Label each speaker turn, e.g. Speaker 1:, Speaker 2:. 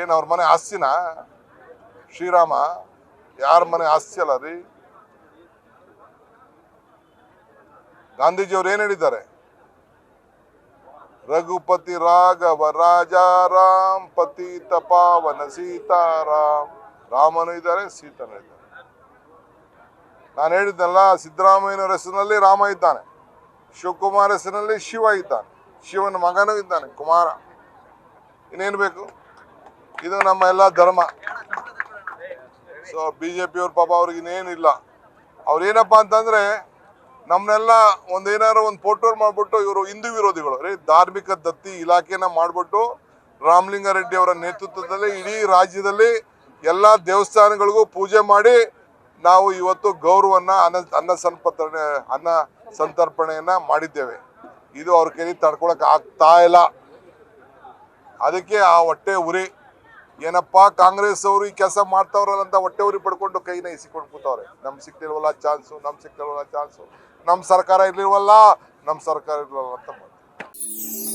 Speaker 1: ಏನು ಅವ್ರ ಮನೆ ಆಸ್ತಿನ ಶ್ರೀರಾಮ, ಯಾರ ಮನೆ ಆಸ್ತಿ ಅಲ್ಲ ರೀ? ಗಾಂಧೀಜಿಯವ್ರು ಏನು ಹೇಳಿದ್ದಾರೆ? ರಘುಪತಿ ರಾಘವ ರಾಜಾರಾಮ್ ಪತಿ ತಪಾವನ ಸೀತಾರಾಮ್. ರಾಮನು ಇದ್ದಾರೆ, ಸೀತನು ಇದ್ದಾರೆ. ನಾನು ಹೇಳಿದ್ದಲ್ಲ ಸಿದ್ದರಾಮಯ್ಯನವರ ಹೆಸರಿನಲ್ಲಿ ರಾಮ ಇದ್ದಾನೆ. ಶಿವಕುಮಾರ್ ಹೆಸರಿನಲ್ಲಿ ಶಿವ ಇದ್ದಾನೆ. ಶಿವನ ಮಗನೂ ಇದ್ದಾನೆ, ಕುಮಾರ. ಇನ್ನೇನು ಬೇಕು? ಇದು ನಮ್ಮ ಎಲ್ಲ ಧರ್ಮ. ಸೊ ಬಿ ಜೆ ಪಿಯವ್ರ ಪಾಪ ಅವ್ರಿಗೆ ಇನ್ನೇನಿಲ್ಲ ಅವ್ರು ಏನಪ್ಪ ಅಂತಂದ್ರೆ ನಮ್ಮನ್ನೆಲ್ಲ ಒಂದೇನಾರು ಒಂದು ಫೋಟೋ ಮಾಡ್ಬಿಟ್ಟು ಇವರು ಹಿಂದೂ ವಿರೋಧಿಗಳು, ರೀ, ಧಾರ್ಮಿಕ ದತ್ತಿ ಇಲಾಖೆನ ಮಾಡ್ಬಿಟ್ಟು ರಾಮಲಿಂಗಾರೆಡ್ಡಿ ಅವರ ನೇತೃತ್ವದಲ್ಲಿ ಇಡೀ ರಾಜ್ಯದಲ್ಲಿ ಎಲ್ಲ ದೇವಸ್ಥಾನಗಳಿಗೂ ಪೂಜೆ ಮಾಡಿ ನಾವು ಇವತ್ತು ಗೌರವನ್ನ ಅನ್ನ ಅನ್ನ ಸಂಪರ್ಪಣೆ ಅನ್ನ ಸಂತರ್ಪಣೆಯನ್ನ ಮಾಡಿದ್ದೇವೆ. ಇದು ಅವ್ರ ಕೈಲಿ ತಡ್ಕೊಳಕ್ ಆಗ್ತಾ ಇಲ್ಲ. ಅದಕ್ಕೆ ಆ ಹೊಟ್ಟೆ ಉರಿ. ಏನಪ್ಪಾ, ಕಾಂಗ್ರೆಸ್ ಅವರು ಈ ಕೆಲಸ ಮಾಡ್ತಾವ್ರಲ್ಲ ಅಂತ ಹೊಟ್ಟೆ ಉರಿ ಪಡ್ಕೊಂಡು ಕೈನ ಇಸಿಕೊಂಡು ಕೂತವ್ರೆ ನಮ್ ಸಿಕ್ತಿಲ್ವಲ್ಲ ಚಾನ್ಸು, ನಮ್ ಸಿಕ್ತಿಲ್ವಲ್ಲ ಚಾನ್ಸು ನಮ್ ಸರ್ಕಾರ ಇರ್ಲಿಲ್ವಲ್ಲ, ನಮ್ ಸರ್ಕಾರ ಇರ್ಲಿಲ್ವಲ್ಲ ಅಂತ ಮಾಡ್ತಾರೆ.